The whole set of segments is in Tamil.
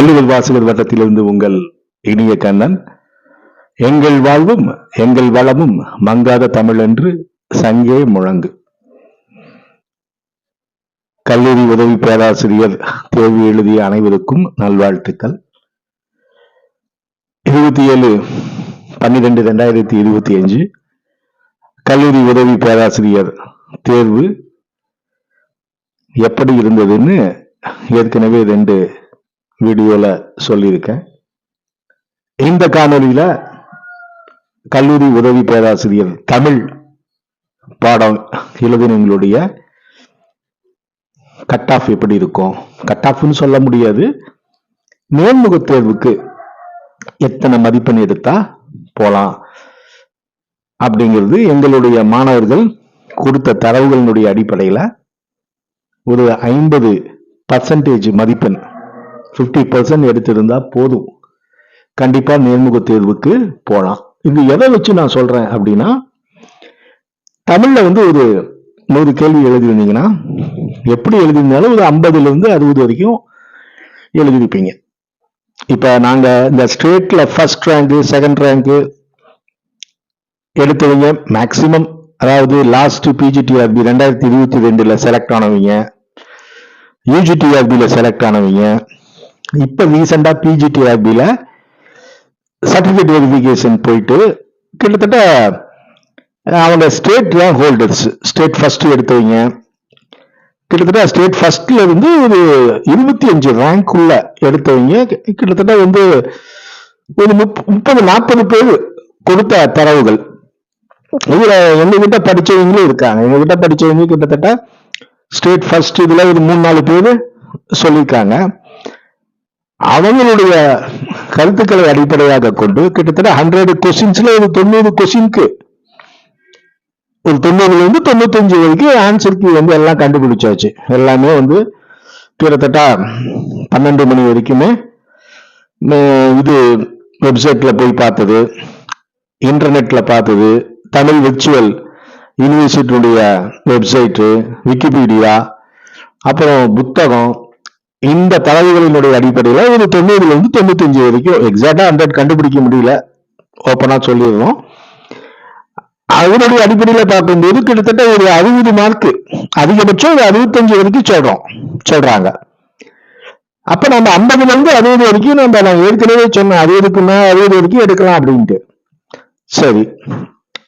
பள்ளிகள் வாசகர் வட்டத்திலிருந்து உங்கள் இனிய கண்ணன் எங்கள் வாழ்வும் எங்கள் வளமும் மங்காத தமிழ் என்று சங்கே முழங்கு. கல்லூரி உதவி பேராசிரியர் தேர்வு எழுதிய அனைவருக்கும் நல்வாழ்த்துக்கள். இருபத்தி ஏழு பன்னிரெண்டு ரெண்டாயிரத்தி இருபத்தி அஞ்சு கல்லூரி உதவி பேராசிரியர் தேர்வு எப்படி இருந்ததுன்னு ஏற்கனவே ரெண்டு வீடியோவில் சொல்லியிருக்கேன். இந்த காணொலியில் கல்லூரி உதவி பேராசிரியர் தமிழ் பாடம் எழுதினவங்களுடைய கட் ஆஃப் எப்படி இருக்கும்? கட் ஆஃப்னு சொல்ல முடியாது. நேர்முக தேர்வுக்கு எத்தனை மதிப்பெண் எடுத்தா போலாம்? அப்படிங்கிறது எங்களுடைய மாணவர்கள் கொடுத்த தரவுகளினுடைய அடிப்படையில் ஒரு ஐம்பது பர்சன்டேஜ் மதிப்பெண் 50% பர்சன்ட் எடுத்திருந்தா போதும். கண்டிப்பா நேர்முக தேர்வுக்கு போகலாம் இது எதை வச்சு நான் சொல்றேன் அப்படின்னா தமிழ்ல வந்து ஒரு நூறு கேள்வி எழுதியிருந்தீங்கன்னா எப்படி எழுதியிருந்தாலும் ஒரு ஐம்பதுல இருந்து அறுபது வரைக்கும் எழுதியிருப்பீங்க. இப்ப நாங்க இந்த ஸ்டேட்ல ஃபர்ஸ்ட் ரேங்க் செகண்ட் ரேங்க் எடுத்தவங்க மேக்சிமம் அதாவது லாஸ்ட் பிஜிடிஆர்பி ரெண்டாயிரத்தி இருபத்தி ரெண்டுல செலக்ட் ஆனவங்க யூஜிடிஆர்பியில் செலக்ட் ஆனவங்க இப்ப ரீசெண்டா பிஜிடிஆர்பில சர்டிபிகேட் வெரிஃபிகேஷன் போயிட்டு கிட்டத்தட்ட அவங்க state rank holders state first எடுத்தவங்க கிட்டத்தட்ட ஸ்டேட் ஃபர்ஸ்ட்ல இருந்து ஒரு இருபத்தி அஞ்சு ரேங்க் உள்ள எடுத்தவங்க கிட்டத்தட்ட வந்து ஒரு முப்பது நாற்பது பேர் கொடுத்த தரவுகள். இதுல எங்ககிட்ட படிச்சவங்களும் இருக்காங்க. எங்ககிட்ட படிச்சவங்க கிட்டத்தட்ட ஸ்டேட் ஃபர்ஸ்ட் இதுல ஒரு மூணு நாலு பேர் சொல்லியிருக்காங்க. அவங்களுடைய கருத்துக்களை அடிப்படையாக கொண்டு கிட்டத்தட்ட ஹண்ட்ரட் கொஸ்டின்ஸ்ல ஒரு தொண்ணூறு கொஸ்டின்க்கு ஒரு தொண்ணூறுல இருந்து தொண்ணூத்தஞ்சு வரைக்கும் ஆன்சருக்கு வந்து எல்லாம் கண்டுபிடிச்சாச்சு. எல்லாமே வந்து கிட்டத்தட்ட பன்னெண்டு மணி வரைக்குமே இது வெப்சைட்ல போய் பார்த்தது இன்டர்நெட்ல பார்த்தது தமிழ் விர்ச்சுவல் யூனிவர்சிட்டியுடைய வெப்சைட்டு விக்கிபீடியா அப்புறம் புத்தகம் இந்த தரவுகளினுடைய அடிப்படையில் ஒரு தொண்ணூறுல இருந்து தொண்ணூத்தஞ்சு வரைக்கும் எக்ஸாக்டா ஹண்ட்ரட் கண்டுபிடிக்க முடியல. ஓப்பனா சொல்லிடுறோம் அதனுடைய அடிப்படையில் பார்க்கும்போது கிட்டத்தட்ட ஒரு அறுபது மார்க் அதிகபட்சம் ஒரு அறுபத்தஞ்சு வரைக்கும் சொல்றோம். சொல்றாங்க. அப்ப நம்ம ஐம்பதுல இருந்து அறுபது வரைக்கும் நம்ம நான் ஏற்கனவே சொன்னேன் அறுபதுக்கு மேல அறுபது வரைக்கும் எடுக்கலாம் அப்படின்ட்டு. சரி.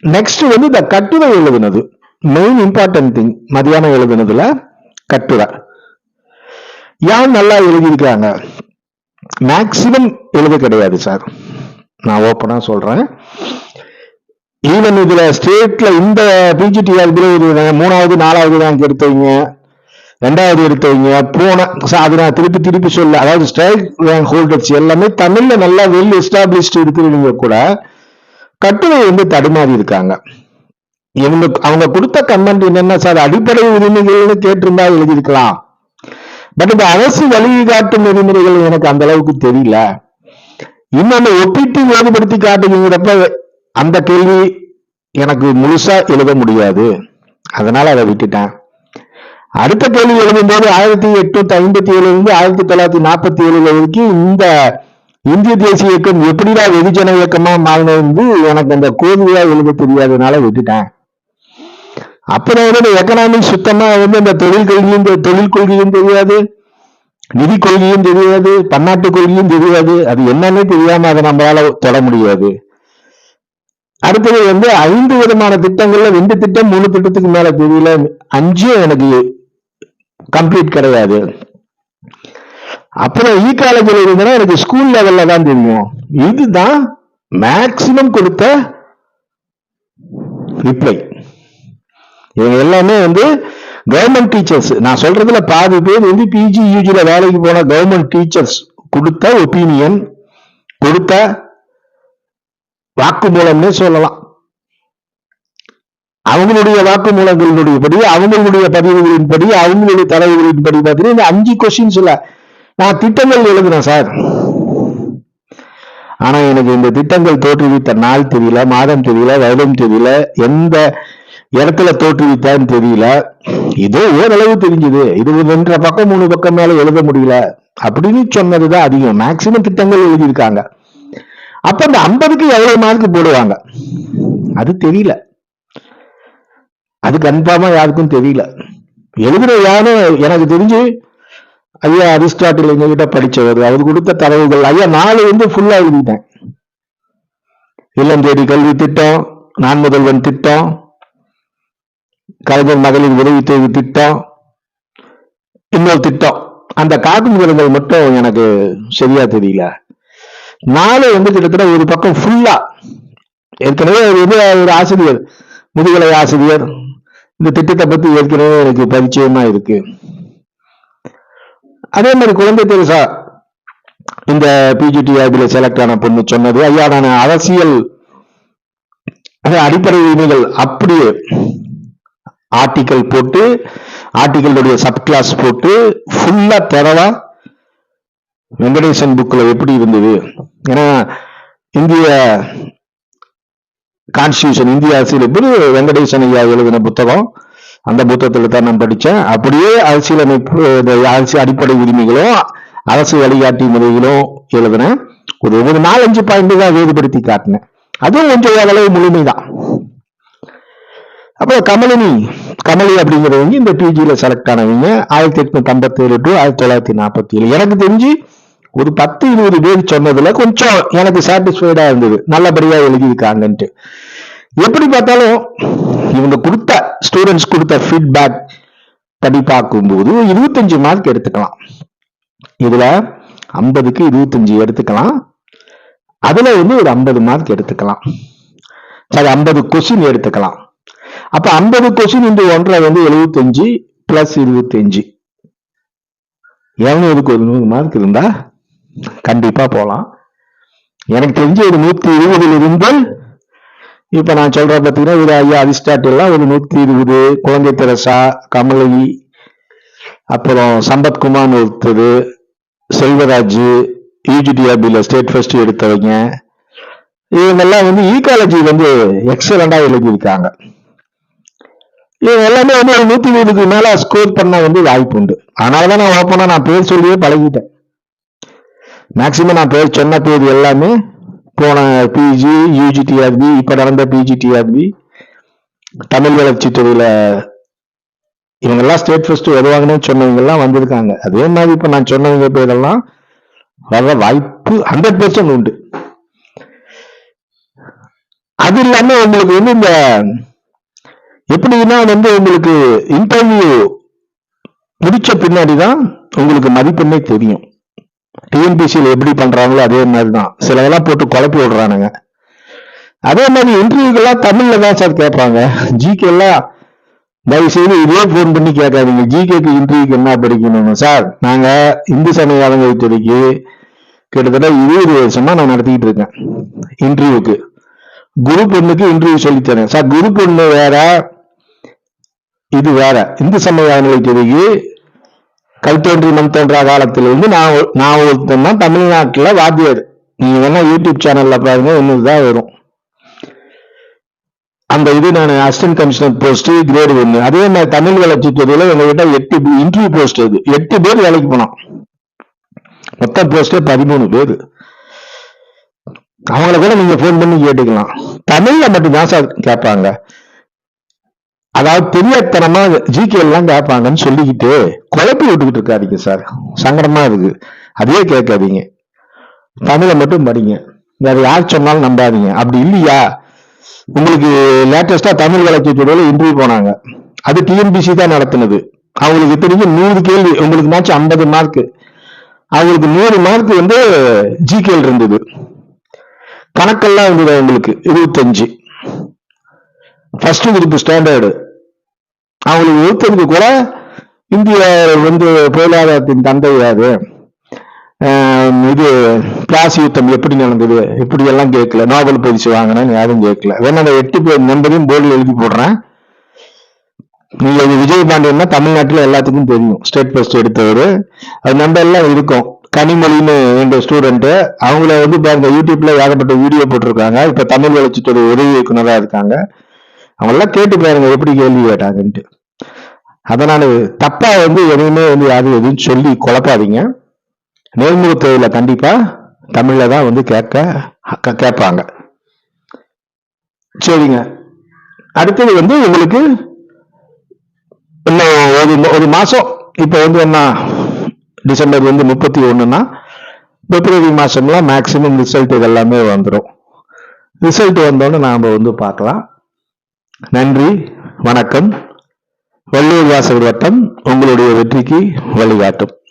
நெக்ஸ்ட் வந்து இந்த கட்டுரை எழுதுனது. மெயின் இம்பார்ட்டன்ட் திங் மதியானம் எழுதுனதுல கட்டுரை. யார் நல்லா எழுதியிருக்காங்க மேக்சிமம் எழுத கிடையாது சார் நான் ஓப்பனா சொல்றேன். ஈவன் இதுல ஸ்டேட்ல இந்த பிஜிடிஆர்பில ஒரு மூணாவது நாலாவது ரேங்க் எடுத்தவங்க ரெண்டாவது எடுத்தவங்க போன அது நான் திருப்பி திருப்பி சொல்ல அதாவது ஸ்ட்ரைக் ரேங்க் ஹோல்டர்ஸ் எல்லாமே தமிழ்ல நல்லா வெல் எஸ்டாப்ளிஷ்டு இருக்கிறவங்க கூட கட்டுரை வந்து தடுமாறி இருக்காங்க. இவங்க அவங்க கொடுத்த கமெண்ட் என்னன்னா சார் அடிப்படை உரிமைகள்னு கேட்டிருந்தா எழுதியிருக்கலாம். பட் இந்த அரசு வழிகாட்டும் நெறிமுறைகள் எனக்கு அந்த அளவுக்கு தெரியல. இன்னொன்னு ஒப்பிட்டு வேறுபடுத்தி காட்டுங்கிறப்ப அந்த கேள்வி எனக்கு முழுசா எழுத முடியாது. அதனால அதை விட்டுட்டேன். அடுத்த கேள்வி எழுதும்போது ஆயிரத்தி எட்நூத்தி ஐம்பத்தி ஏழுல இருந்து ஆயிரத்தி தொள்ளாயிரத்தி நாற்பத்தி ஏழுல வரைக்கும் இந்த இந்திய தேசிய இயக்கம் எப்படிடா வெகுஜன இயக்கமா மாறினது எனக்கு அந்த கோர்வையா எழுத தெரியாதனால விட்டுட்டேன். அப்புறம் வந்து எக்கனாமிக் சுத்தமாக வந்து இந்த தொழில் கொள்கையும் தொழில் கொள்கையும் தெரியாது. நிதி கொள்கையும் தெரியாது. பன்னாட்டு கொள்கையும் தெரியாது. அது என்னன்னே தெரியாம அதை நம்மளால தொட முடியாது. அடுத்தது வந்து ஐந்து விதமான திட்டங்கள்ல ரெண்டு திட்டம் மூணு திட்டத்துக்கு மேல தெரியல. அஞ்சும் எனக்கு கம்ப்ளீட் கிடையாது. அப்புறம் e இ காலேஜில் இருந்தனா எனக்கு ஸ்கூல் லெவல்ல தான் தெரியும். இதுதான் மேக்சிமம் கொடுத்த ரிப்ளை இவங்க எல்லாமே வந்து கவர்மெண்ட் டீச்சர்ஸ் நான் சொல்றதுல பாதி பேர் வந்து பிஜி யூஜில வேலைக்கு போன கவர்மெண்ட் டீச்சர்ஸ் கொடுத்த ஒப்பீனியன் கொடுத்த வாக்குமூலம்னே சொல்லலாம். அவங்களுடைய வாக்குமூலங்களினுடைய படி அவங்களுடைய பதிவுகளின் படி அவங்களுடைய தலைவர்களின்படி பார்த்தீங்கன்னா இந்த அஞ்சு கொஸ்டின்ஸ்ல நான் திட்டங்கள் எழுதுனேன் சார். ஆனா எனக்கு இந்த திட்டங்கள் தோற்றுவித்த நாள் தெரியல மாதம் தெரியல வருடம் தெரியல எந்த இடத்துல தோற்றுவித்தான்னு தெரியல. ஏதோ ஓரளவு தெரிஞ்சது. இருபது ரெண்டரை பக்கம் மூணு பக்கம் மேல எழுத முடியல. அப்படின்னு சொன்னதுதான் அதிகம். மேக்சிமம் திட்டங்கள் எழுதியிருக்காங்க. அப்ப அந்த ஐம்பதுக்கு எவ்வளவு மார்க் போடுவாங்க? அது தெரியல. அது கன்ஃபார்மா யாருக்கும் தெரியல. எழுதுற யாரும் எனக்கு தெரிஞ்சு ஐயா அரிஸ்டாட்டில் எங்ககிட்ட படிச்சவர். அவர் கொடுத்த தரவுகள். ஐயா நாலு வந்து ஃபுல்லா எழுதிட்டேன். இல்லம் தேடி கல்வி திட்டம் நான் முதல்வன் திட்டம் கலைஞர் மகளிர் உதவித்தொகை திட்டம் இன்னொரு திட்டம். அந்த காக்கும் விவரங்கள் மட்டும் எனக்கு சரியா தெரியல. நாலு வந்து கிட்டத்தட்ட ஒரு பக்கம் ஃபுல்லா ஏற்கனவே ஒரு இது ஒரு ஆசிரியர் முதுகலை ஆசிரியர். இந்த திட்டத்தை பத்தி ஏற்கனவே எனக்கு பரிச்சயமா இருக்கு. அதே மாதிரி குழந்தை பெருசா இந்த பிஜிடி ஆபில செலக்ட் ஆன பொண்ணு சொன்னது. ஐயா நான் அரசியல் அடிப்படை உரிமைகள் அப்படியே ஆர்டிக்கல் போட்டு ஆர்டிக்கலுடைய சப் கிளாஸ் போட்டு ஃபுல்லா தரவா வெங்கடேசன் புக்கில் எப்படி இருந்தது? ஏன்னா இந்திய கான்ஸ்டியூஷன் இந்திய அரசியலமைப்பு வெங்கடேசன் ஐயா எழுதின புத்தகம்? அந்த புத்தகத்தில் தான் நான் படித்தேன். அப்படியே அரசியலமைப்பு இந்த அரசு அடிப்படை உரிமைகளும் அரசு வழிகாட்டி முறைகளும் எழுதினேன். ஒரு ஒரு நாலஞ்சு பாயிண்ட் தான் வேறுபடுத்தி காட்டினேன். அதுவும் கொஞ்சம் அளவு முழுமைதான். அப்புறம் கமலினி கமலி அப்படிங்கிறவங்க இந்த பிஜியில செலக்ட் ஆனவங்க ஆயிரத்தி எட்நூத்தி ஐம்பத்தேழு டு ஆயிரத்தி தொள்ளாயிரத்தி நாற்பத்தி ஏழு எனக்கு தெரிஞ்சு ஒரு பத்து இருபது பேர் சொன்னதுல கொஞ்சம் எனக்கு சாட்டிஸ்ஃபைடா இருந்தது. நல்லபடியா எழுதியிருக்காங்கன்ட்டு. எப்படி பார்த்தாலும் இவங்க கொடுத்த ஸ்டூடெண்ட்ஸ் கொடுத்த ஃபீட்பேக் படி பார்க்கும்போது இருபத்தஞ்சு மார்க் எடுத்துக்கலாம். இதுல ஐம்பதுக்கு இருபத்தஞ்சு எடுத்துக்கலாம். அதுல வந்து ஒரு ஐம்பது மார்க் எடுத்துக்கலாம். சரி ஐம்பது கொஸ்டின் எடுத்துக்கலாம். அப்ப ஐம்பது கொஸ்டின் இந்த ஒன்றரை வந்து எழுபத்தஞ்சு பிளஸ் இருபத்தஞ்சு. இருநூறுக்கு ஒரு நூறு மார்க் இருந்தா கண்டிப்பா போலாம். எனக்கு தெரிஞ்சு ஒரு நூத்தி இருபதுல இருந்து இப்ப நான் சொல்றேன் பாத்தீங்கன்னா ஒரு ஐயா அரிஸ்டாட்டில்லாம் ஒரு நூத்தி இருபது குழந்தை தெரசா கமலி அப்புறம் சம்பத்குமார் ஒருத்தர் செல்வராஜ் யூஜிடிஆபில ஸ்டேட் ஃபர்ஸ்ட் எடுத்தவங்க இவங்கெல்லாம் வந்து ஈகாலஜி வந்து எக்ஸலண்டா எழுதியிருக்காங்க. இவங்க எல்லாமே வந்து ஒரு நூத்தி இருபதுக்கு மேல ஸ்கோர் பண்ண வந்து வாய்ப்பு உண்டு. அதனாலதான் நான் ஓப்பனா நான் பேர் சொல்லியே பழகிட்டேன். மேக்சிமம் நான் பேர் சொன்ன பேர் எல்லாமே போன பிஜி யூஜிடிஆர்பி இப்ப நடந்த பிஜிடிஆர்பி தமிழ் வளர்ச்சி துறையில இவங்கெல்லாம் ஸ்டேட் ஃபர்ஸ்ட் வருவாங்கன்னு சொன்னவங்கெல்லாம் வந்திருக்காங்க. அதே மாதிரி இப்ப நான் சொன்னவங்க பேரெல்லாம் வர வாய்ப்பு ஹண்ட்ரட் பெர்சன்ட் உண்டு. அது இல்லாம உங்களுக்கு வந்து இந்த எப்படின்னா வந்து உங்களுக்கு இன்டர்வியூ முடிச்ச பின்னாடி தான் உங்களுக்கு மதிப்பெண்ணே தெரியும். டிஎன்பிசியில் எப்படி பண்றாங்களோ அதே மாதிரி தான் சிலதெல்லாம் போட்டு குழப்பி விடுறானுங்க. அதே மாதிரி இன்டர்வியூக்கெல்லாம் தமிழ்ல தான் சார் கேட்பாங்க. ஜிகே எல்லாம் தயவு செய்து இதே போன் பண்ணி கேட்காதீங்க. ஜிகேக்கு இன்டர்வியூக்கு என்ன படிக்கணும் சார் நாங்க இந்து சமய அறங்கலைத்துறைக்கு கிட்டத்தட்ட இருபது வருஷமா நான் நடத்திக்கிட்டு இருக்கேன். இன்டர்வியூக்கு குரு ஒன்றுக்கு இன்டர்வியூ சொல்லித்தரேன். சார் குரு பொண்ணு வேற இது வேற. இந்து சமய அறநிலைத்துறைக்கு கல் தோன்றி மண் தோன்றா காலத்திலிருந்து நான் நான் ஒருத்தன் தான் தமிழ்நாட்டில் வாத்தியார். நீங்க வேணா யூடியூப் சேனல்ல பாருங்க இன்னுதான் வரும். அந்த இது நான் அசிஸ்டன்ட் கமிஷனர் போஸ்ட் கிரேடு ஒன்று அதே மாதிரி தமிழ் வளர்ச்சி துறையில எங்ககிட்ட எட்டு இன்டர்வியூ போஸ்ட் அது. எட்டு பேர் வேலைக்கு போனோம். மொத்த போஸ்டே பதிமூணு பேர். அவங்கள கூட நீங்க ஃபோன் பண்ணி கேட்டுக்கலாம். தமிழ்ல மட்டும் தான் சார் கேட்பாங்க. அதாவது தெரியாதனமா ஜிகே எல்லாம் கேட்பாங்கன்னு சொல்லிக்கிட்டு குழப்பி விட்டுக்கிட்டு இருக்காதீங்க சார் சங்கடமா இருக்கு அதே கேட்காதீங்க. தமிழை மட்டும் படிங்க. வேற யார் சொன்னாலும் நம்பாதீங்க. அப்படி இல்லையா? உங்களுக்கு லேட்டஸ்டா தமிழ் வளர்ச்சித்துறையில இன்டர்வியூ போனாங்க. அது டிஎன்பிசி தான் நடத்தினது. அவங்களுக்கு தெரிஞ்சு நூறு கேள்வி உங்களுக்கு மேட்ச் ஐம்பது மார்க் அவங்களுக்கு நூறு மார்க் வந்து ஜிகேல் இருந்தது. கணக்கெல்லாம் இருந்தது அவங்களுக்கு. இருபத்தஞ்சு. ஃபர்ஸ்ட் குரூப் ஸ்டாண்டர்டு அவங்களுக்கு இருபத்தஞ்சு கூட இந்திய வந்து பொருளாதாரத்தின் தந்தை யாரு? இது பிளாசி யுத்தம் எப்படி நடந்தது? இப்படி எல்லாம் கேட்கல. நோபல் பரிசு வாங்கினேன்னு யாரும் கேட்கல. வேணா அந்த எட்டு பேர் நம்பரையும் போர்டில் எழுதி போடுறேன். நீங்க இது விஜயபாண்டியன்னா தமிழ்நாட்டில் எல்லாத்துக்கும் தெரியும். ஸ்டேட் ஃபர்ஸ்ட் எடுத்தவர். அது நம்பர் எல்லாம் இருக்கும். கனிமொழின்னு என்ற ஸ்டூடெண்ட் அவங்கள வந்து பாருங்க யூடியூப்ல ஏகப்பட்ட வீடியோ போட்டிருக்காங்க. இப்ப தமிழ் வளர்ச்சித்துறை உதவி இயக்குனராக இருக்காங்க. அவங்களாம் கேட்டு பாருங்க எப்படி கேள்வி கேட்டாங்கன்ட்டு. அதனால தப்பா வந்து எதையுமே வந்து யாரும் எதுவும் சொல்லி குழப்பாதீங்க. நேர்முக தேர்வுல கண்டிப்பா. தமிழ்ல தான் வந்து கேட்க கேட்பாங்க. சரிங்க. அடுத்தது வந்து உங்களுக்கு இன்னும் ஒரு ஒரு மாசம் இப்போ வந்து என்ன டிசம்பர் வந்து முப்பத்தி ஒன்றுன்னா பிப்ரவரி மாசம்லாம் மேக்சிமம் ரிசல்ட் இதெல்லாமே வந்துடும் ரிசல்ட் வந்தோடனே நாம் வந்து பார்க்கலாம். நன்றி வணக்கம். வள்ளுவர் வாசகர் வட்டம் உங்களுடைய வெற்றிக்கு வழிகாட்டும்.